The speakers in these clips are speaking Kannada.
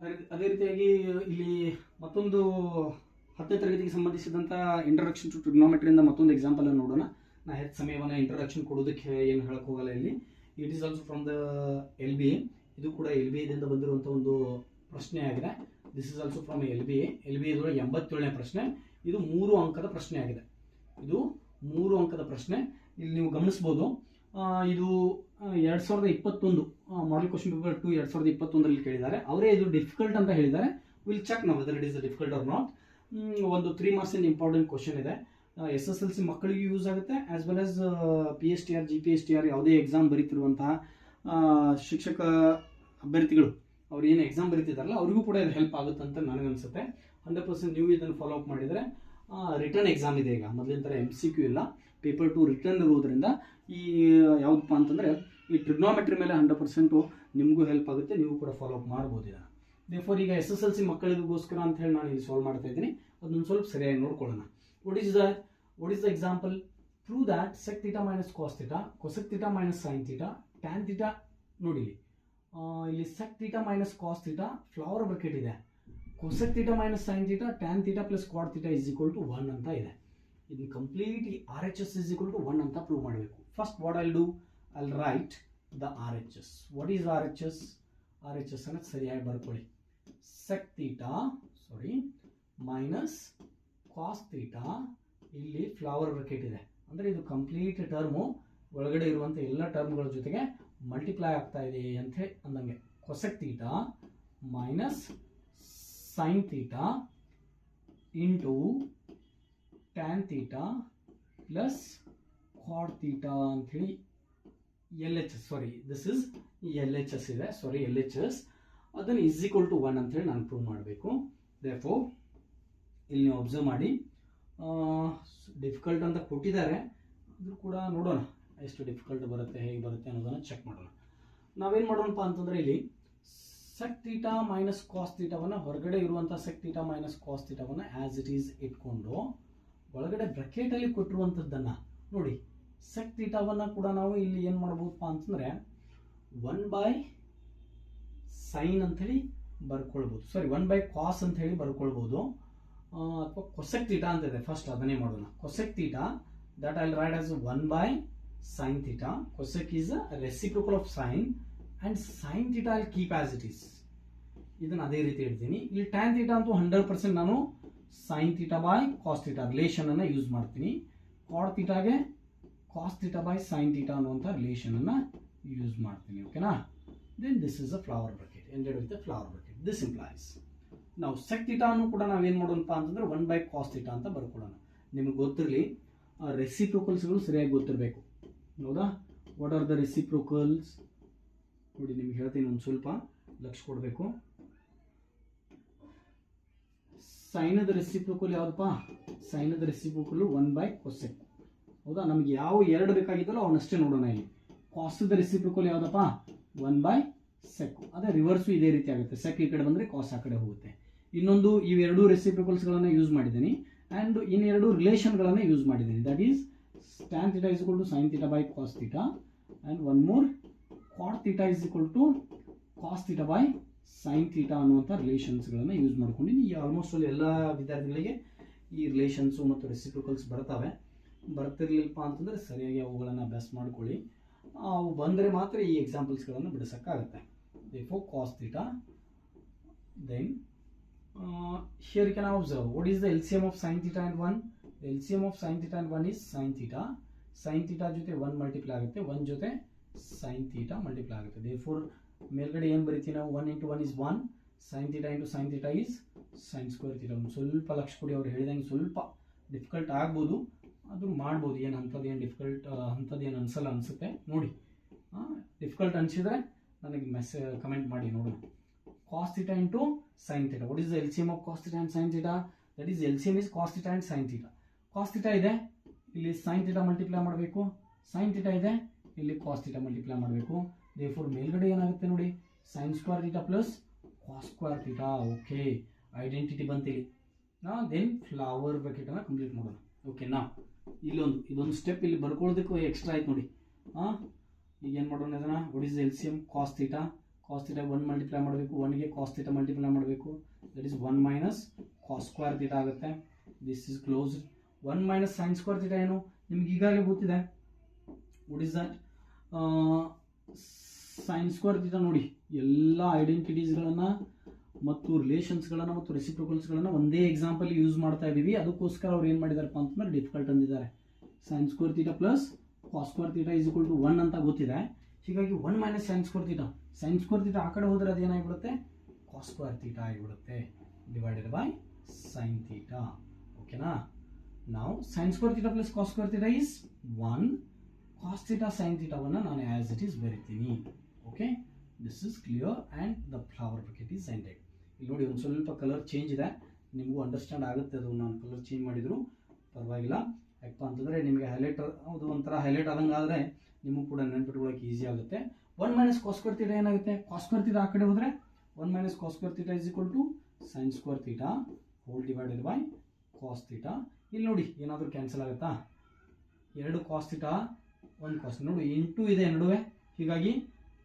ಅದೇ- ರೀತಿಯಾಗಿ ಇಲ್ಲಿ ಮತ್ತೊಂದು ಹತ್ತನೇ ತರಗತಿಗೆ ಸಂಬಂಧಿಸಿದಂಥ ಇಂಟ್ರಡಕ್ಷನ್ ಟು ಟ್ರಿಗ್ನೋಮೆಟ್ರಿಯಿಂದ ಮತ್ತೊಂದು ಎಕ್ಸಾಂಪಲ್ ಅನ್ನು ನೋಡೋಣ. ನಾ ಹೆಚ್ಚು ಸಮಯವನ್ನು ಇಂಟ್ರಡಕ್ಷನ್ ಕೊಡೋದಕ್ಕೆ ಏನು ಹೇಳಕ್ ಹೋಗಲ್ಲ ಇಲ್ಲಿ. It is also from the L B A ಇದು ಕೂಡ ಎಲ್ ಬಿ ಎದಿಂದ ಬಂದಿರುವಂಥ ಒಂದು ಪ್ರಶ್ನೆ ಆಗಿದೆ. This is also from L B A L B ಎದೊಳಗೆ ಎಂಬತ್ತೇಳನೇ ಪ್ರಶ್ನೆ. ಇದು ಮೂರು ಅಂಕದ ಪ್ರಶ್ನೆ ಆಗಿದೆ. ಇದು ಮೂರು ಅಂಕದ ಪ್ರಶ್ನೆ. ಇಲ್ಲಿ ನೀವು ಗಮನಿಸ್ಬೋದು. ಇದು ಎರಡು ಸಾವಿರದ ಇಪ್ಪತ್ತೊಂದು ಮಾಡಲ್ ಕ್ವಶನ್ ಪೇಪರ್ ಟು ಎರಡು ಸಾವಿರದ ಇಪ್ಪತ್ತೊಂದರಲ್ಲಿ ಕೇಳಿದ್ದಾರೆ. ಅವರೇ ಇದು ಡಿಫಿಕಲ್ಟ್ ಅಂತ ಹೇಳಿದ್ದಾರೆ. ವಿಲ್ ಚೆಕ್ ನಾವು it is difficult or not ಒಂದು three marks in important question ಇದೆ. ಎಸ್ ಎಸ್ ಎಲ್ ಸಿ ಮಕ್ಕಳಿಗೂ ಯೂಸ್ ಆಗುತ್ತೆ as well as P S T R G P S T R ಯಾವುದೇ ಎಕ್ಸಾಮ್ ಬರೀತಿರುವಂತಹ ಶಿಕ್ಷಕ ಅಭ್ಯರ್ಥಿಗಳು, ಅವ್ರು ಏನು ಎಕ್ಸಾಮ್ ಬರೀತಿದಾರಲ್ಲ, ಅವ್ರಿಗೂ ಕೂಡ ಇದು ಹೆಲ್ಪ್ ಆಗುತ್ತೆ ಅಂತ ನನಗನ್ಸುತ್ತೆ ಹಂಡ್ರೆಡ್ ಪರ್ಸೆಂಟ್ ನೀವು ಇದನ್ನು ಫಾಲೋ ಅಪ್ ಮಾಡಿದರೆ ರಿಟರ್ನ್ ಎಕ್ಸಾಮ್ ಇದೆ ಈಗ. ಮೊದಲಿನ ಥರ ಎಂ ಸಿ ಕ್ಯೂ ಇಲ್ಲ. ಪೇಪರ್ ಟು ರಿಟರ್ನ್ ಇರುವುದರಿಂದ ಈ, ಯಾವುದಪ್ಪ ಅಂತಂದರೆ ಈ ಟ್ರಿಗ್ನೋಮೆಟ್ರಿ ಮೇಲೆ ಹಂಡ್ರೆಡ್ ಪರ್ಸೆಂಟು ನಿಮಗೂ ಹೆಲ್ಪ್ ಆಗುತ್ತೆ, ನೀವು ಕೂಡ ಫಾಲೋ ಅಪ್ ಮಾಡ್ಬೋದು ಇದನ್ನು. ದೇಫೋರ್ ಈಗ ಎಸ್ ಎಸ್ ಎಲ್ ಸಿ ಮಕ್ಕಳಿಗೋಸ್ಕರ ಅಂತ ಹೇಳಿ ನಾನು ಇಲ್ಲಿ ಸಾಲ್ವ್ ಮಾಡ್ತಾ ಇದ್ದೀನಿ. ಅದನ್ನು ಸ್ವಲ್ಪ ಸರಿಯಾಗಿ ನೋಡ್ಕೊಳ್ಳೋಣ. What is the what is the example prove that sec theta minus cos theta cosec theta minus sine theta tan theta ನೋಡಿ ಇಲ್ಲಿ. Sec theta minus cos theta flower bracket ಇದೆ. Cosec theta minus sine theta tan theta plus cot theta is equal to one ಅಂತ ಇದೆ. ಇದನ್ನ complete R H S is equal to one ಅಂತ ಪ್ರೂವ್ ಮಾಡಬೇಕು. First what I'll do I'll write the R H S what is R H S R H S ಅನ್ನೋದು ಸರಿಯಾಗಿ ಬರ್ಕೊಳ್ಳಿ. Sec theta sorry minus cos theta ಇಲ್ಲಿ ಫ್ಲವರ್ ಬ್ರಕೆಟ್ ಇದೆ. ಅಂದರೆ ಇದು ಕಂಪ್ಲೀಟ್ ಟರ್ಮು ಒಳಗಡೆ ಇರುವಂಥ ಎಲ್ಲ ಟರ್ಮ್ಗಳ ಜೊತೆಗೆ ಮಲ್ಟಿಪ್ಲೈ ಆಗ್ತಾ ಇದೆ ಅಂತ ಹೇಳಿ ಅಂದಂಗೆ. Cosec theta minus sine theta into tan theta plus cot theta ಅಂಥೇಳಿ L H S sorry this is L H S ಇದೆ. ಸಾರಿ ಎಲ್ ಎಚ್ ಎಸ್ ಅದನ್ನು ಇಸ್ ಈಕ್ವಲ್ ಟು ಒನ್ ಅಂತೇಳಿ ನಾನು ಪ್ರೂವ್ ಮಾಡಬೇಕು. ದೇಫೋ ಇಲ್ಲಿ ನೀವು ಅಬ್ಸರ್ವ್ ಮಾಡಿ. ಡಿಫಿಕಲ್ಟ್ ಅಂತ ಕೊಟ್ಟಿದ್ದಾರೆ. ಅದು ಕೂಡ ನೋಡೋಣ ಎಷ್ಟು ಡಿಫಿಕಲ್ಟ್ ಬರುತ್ತೆ, ಹೇಗೆ ಬರುತ್ತೆ ಅನ್ನೋದನ್ನು ಚೆಕ್ ಮಾಡೋಣ. ನಾವೇನು ಮಾಡೋಣಪ್ಪ ಅಂತಂದರೆ ಇಲ್ಲಿ ಸೆಕ್ ತೀಟಾ ಮೈನಸ್ ಕಾಸ್ ತೀಟವನ್ನು ಹೊರಗಡೆ ಇರುವಂಥ ಸೆಕ್ ತೀಟಾ ಮೈನಸ್ ಕಾಸ್ ತೀಟವನ್ನು ಆ್ಯಸ್ ಇಟ್ ಈಸ್ ಇಟ್ಕೊಂಡು ಒಳಗಡೆ ಬ್ರಕೆಟಲ್ಲಿ ಕೊಟ್ಟಿರುವಂತದ್ದನ್ನ ನೋಡಿ ಸೆಕ್ ತೀಟಾವನ್ನು ಕೂಡ ನಾವು ಇಲ್ಲಿ ಏನು ಮಾಡ್ಬೋದಪ್ಪ ಅಂತಂದರೆ ಒನ್ ಬೈ ಸೈನ್ ಹೇಳಿ ಬರ್ಕೊಳ್ಬೋದು. ಸಾರಿ ಒನ್ ಬೈ ಕಾಸ್ ಅಂತ ಹೇಳಿ ಬರ್ಕೊಳ್ಬೋದು ಅಥವಾ ಕೊಸೆಕ್ ಥೀಟಾ ಅಂತ ಇದೆ ಫಸ್ಟ್ ಅದನ್ನೇ ಮಾಡೋಣ. Cosec theta that I'll write as one by sine theta cosec is reciprocal of sine and sine theta I'll keep as it is ಇದನ್ನು ಅದೇ ರೀತಿ ಹೇಳ್ತೀನಿ. ಇಲ್ಲಿ ಟ್ಯಾನ್ ತೀಟಾ ಅಂತೂ ಹಂಡ್ರೆಡ್ ಪರ್ಸೆಂಟ್ ನಾನು sine theta by cos relation ರಿಲೇಷನನ್ನು use ಮಾಡ್ತೀನಿ. Cot ತೀಟಾಗೆ cos theta by sine theta ಅನ್ನುವಂಥ ರಿಲೇಷನನ್ನು ಯೂಸ್ ಮಾಡ್ತೀನಿ ಓಕೆನಾ then this is a flower bracket ended with a flower bracket this implies ನಾವು ಸೆಕ್ ಅನ್ನು ಕೂಡ ನಾವೇನು ಮಾಡೋಣಪ್ಪ ಅಂತಂದ್ರೆ ಒನ್ ಬೈ ಕಾಸ್ ತೀಟಾ ಅಂತ ಬರ್ಕೊಳ್ಳೋಣ ನಿಮಗೆ ಗೊತ್ತಿರಲಿ ರೆಸಿಪ್ರೋಕಲ್ಸ್ಗಳು ಸರಿಯಾಗಿ ಗೊತ್ತಿರಬೇಕು. ಹೌದಾ? ವಾಟ್ ಆರ್ ದ ರೆಸಿಪ್ರೋಕಲ್ಸ್ ನೋಡಿ, ನಿಮ್ಗೆ ಹೇಳ್ತೀನಿ ಒಂದು ಸ್ವಲ್ಪ, ಲಕ್ಷ ಕೊಡಬೇಕು. ಸೈನದ ರೆಸಿಪ್ರೋಕಲ್ ಯಾವುದಪ್ಪ? ಸೈನದ ರೆಸಿಪ್ರೋಕಲ್ ಒನ್ ಬೈ ಕೊಸೆಕ್ ಹೌದಾ? ನಮ್ಗೆ ಯಾವ ಎರಡು ಬೇಕಾಗಿತ್ತಲ್ಲ ಅವನಷ್ಟೇ ನೋಡೋಣ ಇಲ್ಲಿ. ಕಾಸದ ರೆಸಿಪ್ರೋಕಲ್ ಯಾವುದಪ್ಪ? ಒನ್ ಬೈ ಸೆಕ್ ಅದೇ ರಿವರ್ಸು ಇದೇ ರೀತಿ ಆಗುತ್ತೆ. ಸೆಕ್ ಈ ಕಡೆ ಬಂದರೆ ಕಾಸ್ ಆ ಕಡೆ ಹೋಗುತ್ತೆ. ಇನ್ನೊಂದು ಇವೆರಡು ರೆಸಿಪ್ರಿಕಲ್ಸ್ಗಳನ್ನು ಯೂಸ್ ಮಾಡಿದ್ದೀನಿ. ಆ್ಯಂಡ್ ಇನ್ನೆರಡು ರಿಲೇಷನ್ಗಳನ್ನು ಯೂಸ್ ಮಾಡಿದ್ದೀನಿ. That is tan theta is equal to sine theta by cos theta and one more cot theta is equal to cos theta by sine theta ಅನ್ನುವಂಥ ರಿಲೇಷನ್ಸ್ಗಳನ್ನು ಯೂಸ್ ಮಾಡ್ಕೊಂಡಿನಿ. ಈ ಆಲ್ಮೋಸ್ಟ್ ಅಲ್ಲಿ ಎಲ್ಲ ವಿದ್ಯಾರ್ಥಿಗಳಿಗೆ ಈ ರಿಲೇಷನ್ಸು ಮತ್ತು ರೆಸಿಪ್ರಿಕಲ್ಸ್ ಬರ್ತವೆ. ಬರ್ತಿರ್ಲಿಲ್ಲಪ್ಪ ಅಂತಂದರೆ ಸರಿಯಾಗಿ ಅವುಗಳನ್ನು ಅಭ್ಯಾಸ ಮಾಡ್ಕೊಳ್ಳಿ. ಅವು ಬಂದರೆ ಮಾತ್ರ ಈ ಎಕ್ಸಾಂಪಲ್ಸ್ಗಳನ್ನು ಬಿಡಿಸೋಕ್ಕಾಗುತ್ತೆ. Cos cos then then can observe what is the L C M of sine sin theta and 1 the LCM of sin theta and 1 is sin theta. Sin theta ಜೊತೆ ಒನ್ ಮಲ್ಟಿಪ್ಲೈ ಆಗುತ್ತೆ. ಒನ್ ಜೊತೆ ಸೈನ್ ಥೀಟಾ ಮಲ್ಟಿಪ್ಲೈ ಆಗುತ್ತೆ. Therefore ಮೇಲ್ಗಡೆ ಏನು ಬರಿತೀವಿ ನಾವು? One into one is one sine theta into sine theta is sine square theta ಒಂದು ಸ್ವಲ್ಪ ಲಕ್ಷ ಕೊಡಿ ಅವ್ರು ಹೇಳಿದಂಗೆ ಸ್ವಲ್ಪ ಡಿಫಿಕಲ್ಟ್ ಆಗ್ಬೋದು. ಅದು ಮಾಡ್ಬೋದು. ಏನು ಅಂಥದ್ದು ಏನು ಡಿಫಿಕಲ್ಟ್ ಅಂಥದ್ದು ಏನು ಅನ್ಸಲ್ಲ ಅನಿಸುತ್ತೆ. ನೋಡಿ. ಡಿಫಿಕಲ್ಟ್ ಅನಿಸಿದ್ರೆ ನನಗೆ ಮೆಸೇಜ್ ಕಮೆಂಟ್ ಮಾಡಿ ನೋಡಿ cos theta into sine theta what is the M of cos theta and sine theta that is M is cos theta and sine theta cos theta ಇದೆ, ಇಲ್ಲಿ ಸೈನ್ ಥೀಟಾ ಮಲ್ಟಿಪ್ಲೈ ಮಾಡಬೇಕು. ಸೈನ್ ಥೀಟಾ ಇದೆ, ಇಲ್ಲಿ ಕಾಸ್ ಥೀಟಾ ಮಲ್ಟಿಪ್ಲೈ ಮಾಡಬೇಕು. ದೇ ಫೋರ್ ಮೇಲ್ಗಡೆ ಏನಾಗುತ್ತೆ ನೋಡಿ? Sine square theta plus cos square theta okay identity ಬಂತಿಲ್ಲಿ then flower ಬ್ರಾಕೆಟನ್ನು ಕಂಪ್ಲೀಟ್ ಮಾಡೋಣ. ಓಕೆನಾ ಇಲ್ಲೊಂದು, ಇದೊಂದು ಸ್ಟೆಪ್ ಇಲ್ಲಿ ಬರ್ಕೊಳ್ಳೋದಕ್ಕೂ ಎಕ್ಸ್ಟ್ರಾ ಆಯ್ತು ನೋಡಿ. ಹಾಂ ಈಗ ಏನು ಮಾಡೋಣ ಅದನ್ನು what is L C M cos theta cos theta one multiply ಮಾಡಬೇಕು. ಒನ್ಗೆ ಕಾಸ್ ಥೀಟಾ ಮಲ್ಟಿಪ್ಲೈ ಮಾಡಬೇಕು. That is one minus cos square theta ಆಗುತ್ತೆ. This is close one minus sine square theta ಏನು? ನಿಮ್ಗೆ ಈಗಾಗಲೇ ಗೊತ್ತಿದೆ. What is that sine square theta ನೋಡಿ. ಎಲ್ಲ ಐಡೆಂಟಿಟೀಸ್ಗಳನ್ನು ಮತ್ತು ರಿಲೇಷನ್ಸ್ಗಳನ್ನು ಮತ್ತು ರೆಸಿಪ್ರೋಕಲ್ಸ್ಗಳನ್ನು ಒಂದೇ ಎಕ್ಸಾಂಪಲ್ ಯೂಸ್ ಮಾಡ್ತಾ ಇದ್ದೀವಿ. ಅದಕ್ಕೋಸ್ಕರ ಅವ್ರು ಏನು ಮಾಡಿದಾರಪ್ಪ ಅಂತಂದ್ರೆ difficult ಅಂದಿದ್ದಾರೆ. Sine square theta plus cos square is equal to one ಅಂತ ಗೊತ್ತಿದೆ. ಹೀಗಾಗಿ one minus sine square theta sine square theta ಆ ಕಡೆ ಹೋದರೆ ಅದೇನಾಗಿಬಿಡುತ್ತೆ ಕಾಸ್ ಸ್ಕ್ವೇರ್ ಥೀಟಾ ಆಗಿಬಿಡುತ್ತೆ. ಡಿವೈಡೆಡ್ ಬೈ ಸೈನ್ ಥೀಟಾ ಓಕೆನಾ ನಾವು sine square theta plus cos square is one cos theta sine ಥೀಟಾವನ್ನು ನಾನು ಆ್ಯಸ್ ಇಟ್ ಈಸ್ ಬರಿತೀನಿ. Okay this is clear and the flower bracket is ended ಇಲ್ಲಿ ನೋಡಿ ಒಂದು ಸ್ವಲ್ಪ ಕಲರ್ ಚೇಂಜ್ ಇದೆ. ನಿಮಗೂ ಅಂಡರ್ಸ್ಟ್ಯಾಂಡ್ ಆಗುತ್ತೆ ಅದು ನಾನು ಕಲರ್ ಚೇಂಜ್ ಮಾಡಿದ್ರು. ಪರವಾಗಿಲ್ಲ. ಯಾಕಪ್ಪ ಅಂತಂದರೆ ನಿಮಗೆ ಹೈಲೈಟ್ ಅದು ಒಂಥರ ಹೈಲೈಟ್ ಆದಂಗೆ ಆದರೆ ನಿಮಗೂ ಕೂಡ ನೆನ್ಪಿಟ್ಕೊಳ್ಳೋಕೆ ಈಸಿ ಆಗುತ್ತೆ. One minus cos square theta ಏನಾಗುತ್ತೆ? ಕಾಸ್ಕ್ವರ್ ತೀಟ ಆ ಕಡೆ ಹೋದರೆ one minus cos square theta is equal to sine square theta whole divided by cos theta ಇಲ್ಲಿ ನೋಡಿ ಏನಾದರೂ ಕ್ಯಾನ್ಸಲ್ ಆಗುತ್ತಾ? ಎರಡು ಕಾಸ್ ತೀಟ ಒಂದು ಕಾಸ್ ನೋಡಿ ಇಂಟು ಇದೆ ನಡುವೆ. ಹೀಗಾಗಿ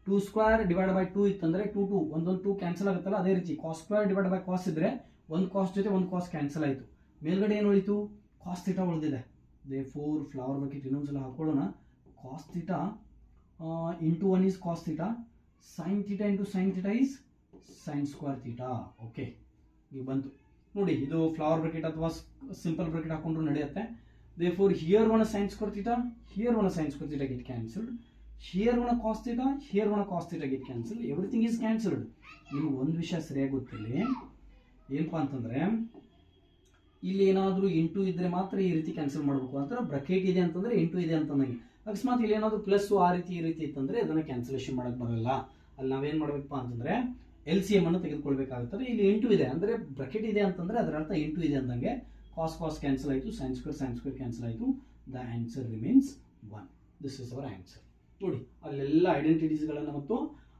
two square divide by two ಇತ್ತಂದ್ರೆ ಟೂ ಟೂ, ಒಂದೊಂದು ಟೂ ಕ್ಯಾನ್ಸಲ್ ಆಗುತ್ತಲ್ಲ ಅದೇ ರೀತಿ. Cos square divide by cos ಇದ್ರೆ ಒಂದು ಕಾಸ್ ಜೊತೆ ಒಂದು ಕಾಸ್ ಕ್ಯಾನ್ಸಲ್ ಆಯಿತು. ಮೇಲ್ಗಡೆ ಏನು ಉಳಿತು? ಕಾಸ್ ಥೀಟಾ ಉಳಿದಿದೆ. ದೇ ಫೋರ್ ಫ್ಲವರ್ ಬಕೆಟ್ ಇನ್ನೊಂದ್ಸಲ ಹಾಕೊಳ್ಳೋಣ. Cos theta into one is cos theta sine theta into sine theta is sine square theta okay ಈಗ ಬಂತು. ನೋಡಿ, ಇದು ಫ್ಲವರ್ ಬ್ರೆಕೆಟ್ ಅಥವಾ ಸಿಂಪಲ್ ಬ್ರೆಕೆಟ್ ಹಾಕೊಂಡ್ರು ನಡೆಯುತ್ತೆ. Therefore here one sines theta here one sines it get cancelled here one cos theta here one cos theta get cancel everything is cancelled ನಿಮ್ಗೆ ಒಂದು ವಿಷಯ ಸರಿಯಾಗಿ ಗೊತ್ತಿಲ್ಲ ಏನಪ್ಪಾ ಅಂತಂದರೆ, ಇಲ್ಲಿ ಏನಾದರೂ ಇಂಟು ಇದ್ರೆ ಮಾತ್ರ ಈ ರೀತಿ ಕ್ಯಾನ್ಸಲ್ ಮಾಡಬೇಕು ಅಂತಂದ್ರೆ ಬ್ರಕೆಟ್ ಇದೆ ಅಂತಂದರೆ ಇಂಟು ಇದೆ ಅಂತಂದಂಗೆ. ಅಕಸ್ಮಾತ್ ಇಲ್ಲಿ ಏನಾದರೂ ಪ್ಲಸ್ ಆ ರೀತಿ ಈ ರೀತಿ ಇತ್ತಂದರೆ ಅದನ್ನು ಕ್ಯಾನ್ಸಲೇಷನ್ ಮಾಡೋಕ್ಕೆ ಬರಲ್ಲ. ಅಲ್ಲಿ ನಾವೇನು ಮಾಡಬೇಕಪ್ಪ ಅಂತಂದರೆ ಎಲ್ ಸಿ ಎಂ ಅನ್ನು ತೆಗೆದುಕೊಳ್ಬೇಕಾಗುತ್ತದೆ ಇಲ್ಲಿ ಇಂಟು ಇದೆ. ಅಂದರೆ ಬ್ರಕೆಟ್ ಇದೆ ಅಂತಂದರೆ ಅದರ ಅರ್ಥ ಇಂಟು ಇದೆ ಅಂದಂಗೆ ಕಾಸ್ ಕಾಸ್ ಕ್ಯಾನ್ಸಲ್ ಆಯಿತು sines square sines square cancel ಆಯಿತು. The answer remains one this is our answer ನೋಡಿ, ಅಲ್ಲೆಲ್ಲ ಐಡೆಂಟಿಟೀಸ್ಗಳನ್ನು ಮತ್ತು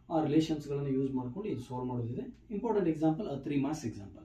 ಆ ರಿಲೇಷನ್ಸ್ಗಳನ್ನು ಯೂಸ್ ಮಾಡ್ಕೊಂಡು ಇದು ಸಾಲ್ವ್ ಮಾಡೋದಿದೆ. Important example three marks example